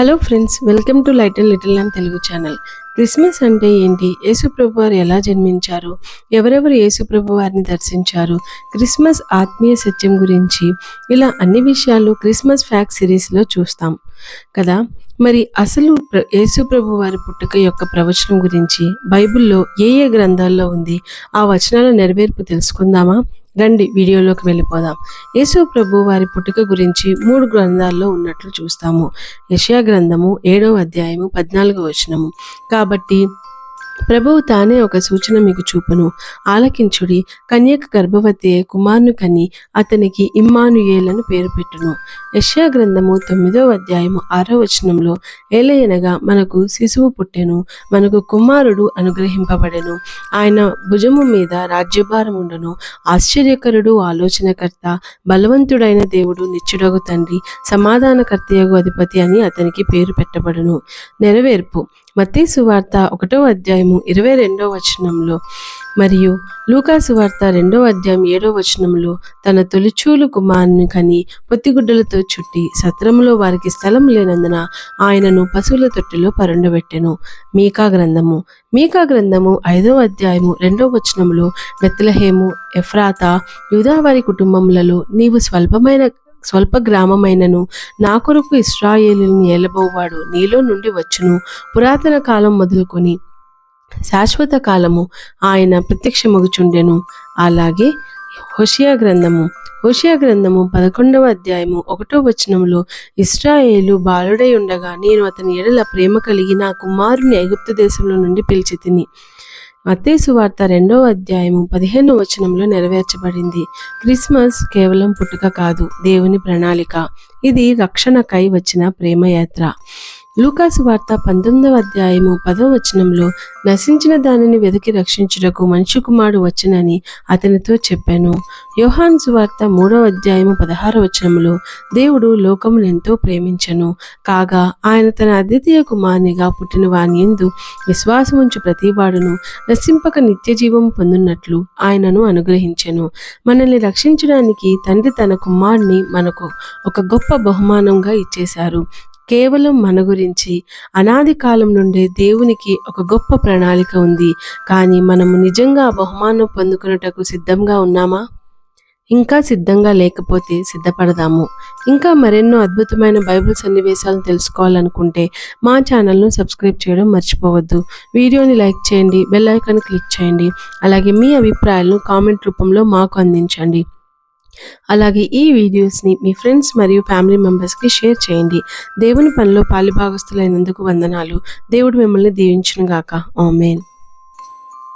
Hello friends welcome to light and little and Telugu channel. Christmas అంటే ఏంటి? యేసుప్రభు వారు ఎలా జన్మించారు? ఎవరెవరు యేసుప్రభు వారిని దర్శించారు? క్రిస్మస్ ఆత్మీయ సత్యం గురించి ఇలా అన్ని విషయాలు క్రిస్మస్ ఫ్యాక్ట్ సిరీస్లో చూస్తాం. కదా? మరి అసలు యేసుప్రభు వారి పుట్టుక యొక్క ప్రవచనం గురించి బైబిల్లో ఏ ఏ గ్రంథాల్లో ఉంది? ఆ వచనాల నెరవేర్పు తెలుసుకుందామా? రండి వీడియోలోకి వెళ్ళిపోదాం. యేసు ప్రభు వారి పుట్టుక గురించి మూడు గ్రంథాల్లో ఉన్నట్లు చూస్తాము. యెషయా గ్రంథము ఏడవ అధ్యాయము పద్నాలుగో వచనము. కాబట్టి ప్రభువు తానే ఒక సూచన మీకు చూపును. ఆలకించుడి కన్యక గర్భవతి కుమార్ను కని అతనికి ఇమ్మానుయేలను పేరు పెట్టును. యష్యా గ్రంథము తొమ్మిదవ అధ్యాయము ఆరో వచనంలో ఏలయనగా మనకు శిశువు పుట్టెను మనకు కుమారుడు అనుగ్రహింపబడెను. ఆయన భుజము మీద రాజ్యభారం ఉండును. ఆశ్చర్యకరుడు ఆలోచనకర్త బలవంతుడైన దేవుడు నిత్యుడగు తండ్రి సమాధానకర్తయగు అధిపతి అని అతనికి పేరు పెట్టబడును. నెరవేర్పు. మతీ సువార్త ఒకటో అధ్యాయం అధ్యాయము ఇరవై రెండో వచనంలో మరియు లూకాసు వార్త రెండో అధ్యాయం ఏడో వచనంలో తన తొలిచూలు కుమారుని కని పొత్తిగుడ్డలతో చుట్టి సత్రములో వారికి స్థలం లేనందున ఆయనను పశువుల తొట్టిలో పరుండబెట్టెను. మీకా గ్రంథము. మీకా గ్రంథము ఐదో అధ్యాయము రెండో వచనంలో బెత్లహేము ఎఫ్రాత యూదావారి కుటుంబములలో నీవు స్వల్పమైన స్వల్ప గ్రామమైనను నా కొరకు ఇస్రాయేలుని ఏలబోవాడు నీలో నుండి వచ్చును. పురాతన కాలం మొదలుకొని శాశ్వత కాలము ఆయన ప్రత్యక్షమగుచుండెను. అలాగే హోషియా గ్రంథము. హోషియా గ్రంథము పదకొండవ అధ్యాయము ఒకటో వచనంలో ఇస్రాయేలు బాలుడై ఉండగా నేను అతని ఎడల ప్రేమ కలిగి నా కుమారుని ఐగుప్తు దేశంలో నుండి పిలిచి తిని. మత్తేసు వార్త రెండవ అధ్యాయము పదిహేను వచనంలో నెరవేర్చబడింది. క్రిస్మస్ కేవలం పుట్టుక కాదు దేవుని ప్రణాళిక. ఇది రక్షణకై వచ్చిన ప్రేమయాత్ర. లూకాసు వార్త పంతొమ్మిదవ అధ్యాయము పదవ వచనంలో నశించిన దానిని వెతికి రక్షించుటకు మనిషి కుమారుడు వచ్చనని అతనితో చెప్పాను. యోహాన్ సువార్త మూడవ అధ్యాయము పదహార వచనంలో దేవుడు లోకమును ఎంతో ప్రేమించను. కాగా ఆయన తన అద్వితీయ కుమారునిగా పుట్టిన వాని ఎందు విశ్వాసముంచు ప్రతివాడును నశింపక నిత్య జీవం పొందున్నట్లు ఆయనను అనుగ్రహించెను. మనల్ని రక్షించడానికి తండ్రి తన కుమారుని మనకు ఒక గొప్ప బహుమానంగా ఇచ్చేశారు. కేవలం మన గురించి. అనాది కాలం నుండి దేవునికి ఒక గొప్ప ప్రణాళిక ఉంది. కానీ మనము నిజంగా బహుమానం పొందుకున్నటకు సిద్ధంగా ఉన్నామా? ఇంకా సిద్ధంగా లేకపోతే సిద్ధపడదాము. ఇంకా మరెన్నో అద్భుతమైన బైబిల్ సన్నివేశాలను తెలుసుకోవాలనుకుంటే మా ఛానల్ను సబ్స్క్రైబ్ చేయడం మర్చిపోవద్దు. వీడియోని లైక్ చేయండి బెల్ ఐకాన్ క్లిక్ చేయండి. అలాగే మీ అభిప్రాయాలను కామెంట్ రూపంలో మాకు అందించండి. అలాగే ఈ వీడియోస్ని మీ ఫ్రెండ్స్ మరియు ఫ్యామిలీ మెంబర్స్కి షేర్ చేయండి. దేవుని పనిలో పాలిభాగస్తులైనందుకు వందనాలు. దేవుడు మిమ్మల్ని దీవించునుగాక. ఆమెన్.